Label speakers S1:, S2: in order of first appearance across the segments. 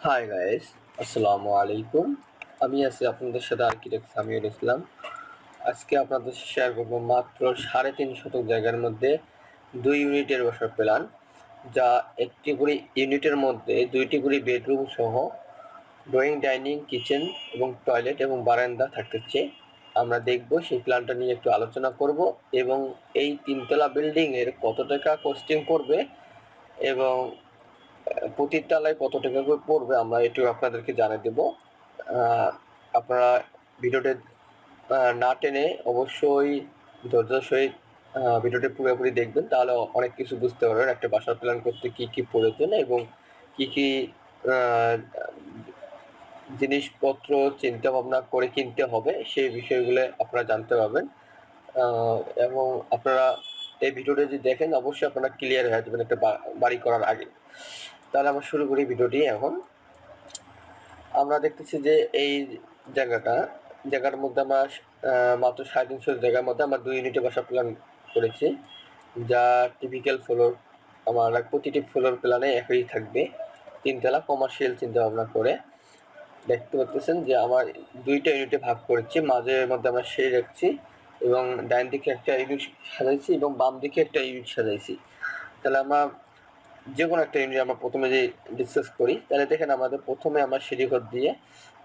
S1: Hi guys আসসালামু আলাইকুম আমি আছি আপনাদের সাথে আর্কিটেক্ট সামিউল ইসলাম। আজকে আপনাদের শেয়ার করব মাত্র সাড়ে তিন শতক জায়গার মধ্যে দুই ইউনিটের বসার প্ল্যান যা একটি করে ইউনিটের মধ্যে দুইটি করে বেডরুম সহ ড্রয়িং ডাইনিং কিচেন এবং টয়লেট এবং বারান্দা থাকতেছে। আমরা দেখব সেই প্ল্যানটা নিয়ে একটু আলোচনা করব এবং এই তিনতলা বিল্ডিং এর কত টাকা কস্টিং করবে এবং প্রতি তলায় কত টাকা করে পড়বে আমরা একটু আপনাদেরকে জানিয়ে দেব। আপনারা ভিডিওটি না টেনে অবশ্যই ধৈর্য সহিত ভিডিওটি পুরোপুরি দেখবেন, তাহলে অনেক কিছু বুঝতে পারবেন একটা বাসার প্ল্যান করতে কি কি প্রয়োজন এবং কি কি জিনিসপত্র চিন্তা ভাবনা করে কিনতে হবে, সেই বিষয়গুলো আপনারা জানতে পারবেন। এবং আপনারা এই ভিডিওটা যদি দেখেন, অবশ্যই আপনারা ক্লিয়ার হয়ে যাবেন একটা বাড়ি করার আগে। তাহলে আমরা শুরু করি ভিডিওটি এখন। আমরা দেখতেছি যে এই জায়গাটা, জায়গার মধ্যে আমরা মাত্র সাড়ে তিনশো জায়গার মধ্যে আমরা দুই ইউনিটে বাসা প্ল্যান করেছি। যা টিপিক্যাল ফ্লোর আমার প্রতিটি ফ্লোর প্ল্যানে একই থাকবে। তিনতলা কমার্শিয়াল চিন্তা ভাবনা করে। দেখতে পাচ্ছেন যে আমার দুইটা ইউনিটে ভাগ করেছি। মাঝের মধ্যে আমরা সেই রাখছি এবং ডাইন দিকে একটা ইউনিট সাজাইছি এবং বাম দিকে একটা ইউনিট সাজাইছি। তাহলে আমরা যে কোনো একটা ইউনিট আমরা প্রথমে যে ডিসকাস করি, তাহলে দেখেন আমাদের প্রথমে আমরা সিঁড়িঘর দিয়ে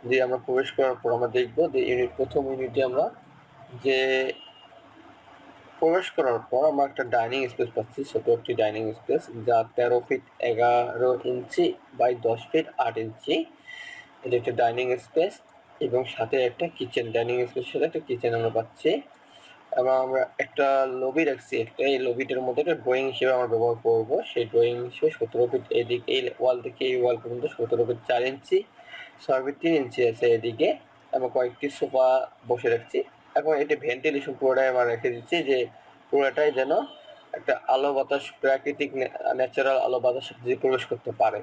S1: যে আমরা প্রবেশ করার পর আমরা দেখব যে ইউনিট প্রথম ইউনিটে আমরা যে প্রবেশ করার পর আমরা একটা ডাইনিং স্পেস পাচ্ছি, ছোট একটি ডাইনিং স্পেস যা তেরো ফিট এগারো ইঞ্চি বাই দশ ফিট আট ইঞ্চি। এটা একটা ডাইনিং স্পেস এবং সাথে একটা কিচেন ডাইনিং স্পেস সাথে একটা কিচেন আমরা পাচ্ছি। এবং আমরা একটা লবি রাখছি, একটা এই লবিটার মধ্যে একটা ড্রয়িং হিসেবে আমরা ব্যবহার করব। সেই ড্রয়িং হিসেবে সতেরো ফিট এদিক, এই ওয়াল থেকে এই ওয়াল পর্যন্ত সতেরো ফিট চার ইঞ্চি, ছয় ফিট তিন ইঞ্চি আছে এদিকে এবং কয়েকটি সোফা বসে রাখছি। এখন এটি ভেন্টিলেশন পুরোটাই আমরা রেখে দিচ্ছি যে পুরোটাই যেন একটা আলো বাতাস, প্রাকৃতিক ন্যাচারাল আলো বাতাস যে প্রবেশ করতে পারে।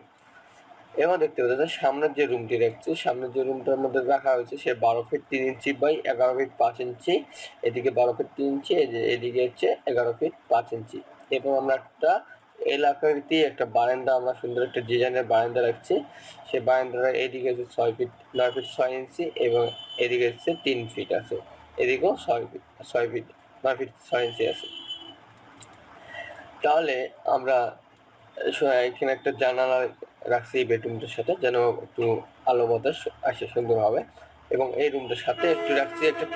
S1: এবং দেখতে পাচ্ছেন সামনের যে রুমটি রাখছি সামনের যে রুমটার মধ্যে রাখা হয়েছে সে বারো ফিট তিন ইঞ্চি বাই এগারো ফিট পাঁচ ইঞ্চি এদিকে বারো ফিট তিন ইঞ্চি এদিকে হচ্ছে এগারো ফিট পাঁচ ইঞ্চি এবং আমরা একটা এলাকারতে, একটা বারান্দা, আমরা সুন্দর একটা ডিজাইনের বারান্দা রাখছি। সেই বারান্দাটা এদিকে হচ্ছে ছয় ফিট নয় ফিট ছয় ইঞ্চি এবং এদিকে হচ্ছে তিন ফিট আছে। এদিকেও ছয় ফিট ছয় ফিট নয় ফিট ছয় ইঞ্চি আছে। তাহলে আমরা এখানে একটা জানালা রাখছি এই বেডরুমটার সাথে, যেন একটু আলো বাতাস আসে সুন্দরভাবে। এবং এই রুমটার সাথে একটু রাখছি, একটা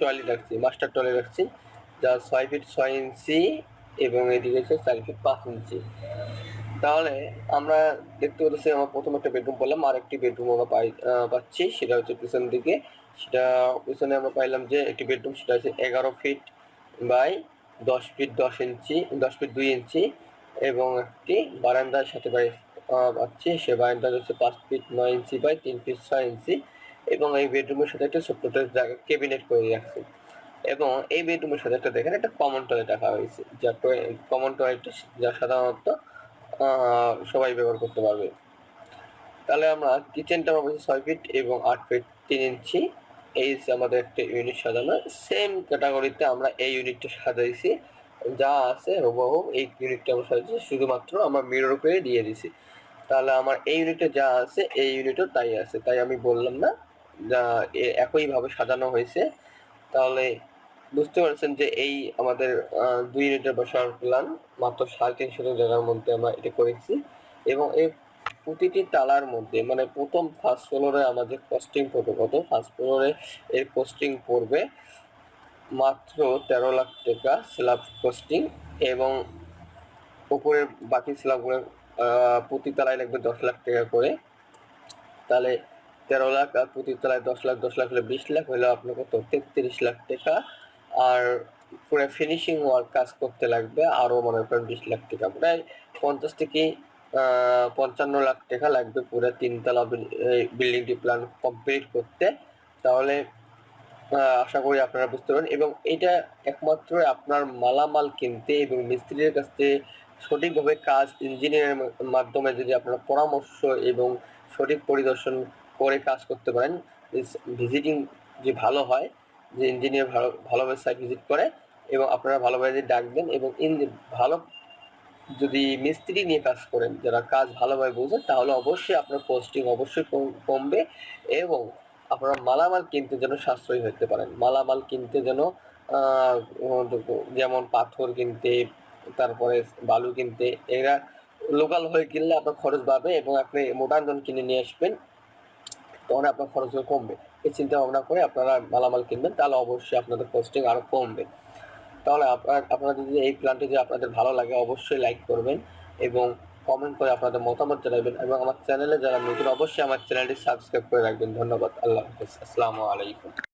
S1: টয়লেট রাখছি, মাস্টার টয়লেট রাখছি, যা ছয় ফিট ছয় ইঞ্চি এবং এদিকে হচ্ছে চার ফিট পাঁচ ইঞ্চি। তাহলে আমরা দেখতে পাচ্ছি, আমরা প্রথম একটা বেডরুম বললাম আর একটি বেডরুম আমরা পাই পাচ্ছি, সেটা হচ্ছে পিছন দিকে। সেটা পিছনে আমরা পাইলাম যে একটি বেডরুম, সেটা হচ্ছে এগারো ফিট বাই দশ ফিট দশ ইঞ্চি, দশ ফিট দুই ইঞ্চি এবং একটি বারান্দার সাথে পাই পাচ্ছি সে বারান্দা হচ্ছে পাঁচ ফিট নয় ইঞ্চি বাই তিন ফিট ছয় ইঞ্চি এবং এই বেডরুমের সাথে একটা ছোট্ট জায়গা কেবিনেট করে রাখছি। এবং এই বেডরুমের সাথে একটা দেখেন, একটা কমন টয়লেট রাখা হয়েছে, যা কমন টয়লেটটা যা সাধারণত সবাই ব্যবহার করতে পারবে। তাহলে আমরা কিচেনটা বলছি ছয় ফিট এবং আট ফিট তিন ইঞ্চি এই আমাদের একটা ইউনিট সাজানো সেম ক্যাটাগরিতে আমরা এই ইউনিটটা সাজাইছি, যা আছে হুবহু এই ইউনিটটা আমরা সাজাইছি, শুধুমাত্র আমরা মিরর করে দিয়ে দিছি। তাহলে আমার এই ইউনিটে যা আছে, এই ইউনিটও তাই আছে। তাই আমি বললাম না, যা একইভাবে সাজানো হয়েছে। তাহলে বুঝতে পারছেন যে এই আমাদের দুই ইউনিটের বসার প্ল্যান মাত্র সাড়ে তিনশো জায়গার মধ্যে আমরা এটা করেছি। এবং এই প্রতিটি তালার মধ্যে মানে প্রথম ফার্স্ট ফ্লোরে আমাদের কস্টিং পড়বে কত ফার্স্ট ফ্লোরে এর কস্টিং পড়বে মাত্র তেরো লাখ টাকা স্ল্যাব কস্টিং এবং উপরের বাকি স্ল্যাবগুলো প্রতি তলায় লাগবে দশ লাখ টাকা করে। তাহলে তেরো লাখ আর প্রতি তলায় দশ লাখ দশ লাখ হলে বিশ লাখ হলে আপনার কত তেত্রিশ লাখ টাকা। আর পুরো ফিনিশিং ওয়ার্ক কাজ করতে লাগবে আরও মনে করেন বিশ লাখ টাকা। প্রায় পঞ্চাশ থেকে পঞ্চান্ন লাখ টাকা লাগবে পুরো তিনতলা বিল্ডিংটি প্ল্যান কমপ্লিট করতে। তাহলে আশা করি আপনারা বুঝতে পারেন এবং এটা একমাত্র আপনার মালামাল কিনতে এবং মিস্ত্রির কাছ থেকে সঠিকভাবে কাজ ইঞ্জিনিয়ারের মাধ্যমে যদি আপনারা পরামর্শ এবং সঠিক পরিদর্শন করে কাজ করতে পারেন ভিজিটিং যে ভালো হয়, যে ইঞ্জিনিয়ার ভালো ভালোভাবে সাইট ভিজিট করে এবং আপনারা ভালোভাবে যদি ডাকবেন এবং ভালো যদি মিস্ত্রি নিয়ে কাজ করেন, যারা কাজ ভালোভাবে বোঝেন তাহলে অবশ্যই আপনার পোস্টিং অবশ্যই কম- কমবে এবং আপনারা মালামাল কিনতে যেন সাশ্রয়ী হতে পারেন। মালামাল কিনতে যেন যেমন পাথর কিনতে তারপরে বালু কিনতে। এরা লোকাল হয়ে কিনলে আপনার খরচ বাড়বে এবং আপনি মোটার জন কিনে নিয়ে আসবেন, তখন আপনার খরচ কমবে। এই চিন্তা ভাবনা করে আপনারা মালামাল কিনবেন, তাহলে অবশ্যই আপনাদের পোস্টিং আরও কমবে। তাহলে আপনার, আপনারা যদি এই প্ল্যানটি যদি আপনাদের ভালো লাগে, অবশ্যই লাইক করবেন এবং কমেন্ট করে আপনাদের মতামত জানাবেন এবং আমার চ্যানেলে যারা নতুন, অবশ্যই আমার চ্যানেলটি সাবস্ক্রাইব করে রাখবেন। ধন্যবাদ, আল্লাহ হাফিজ। আসসালামু আলাইকুম।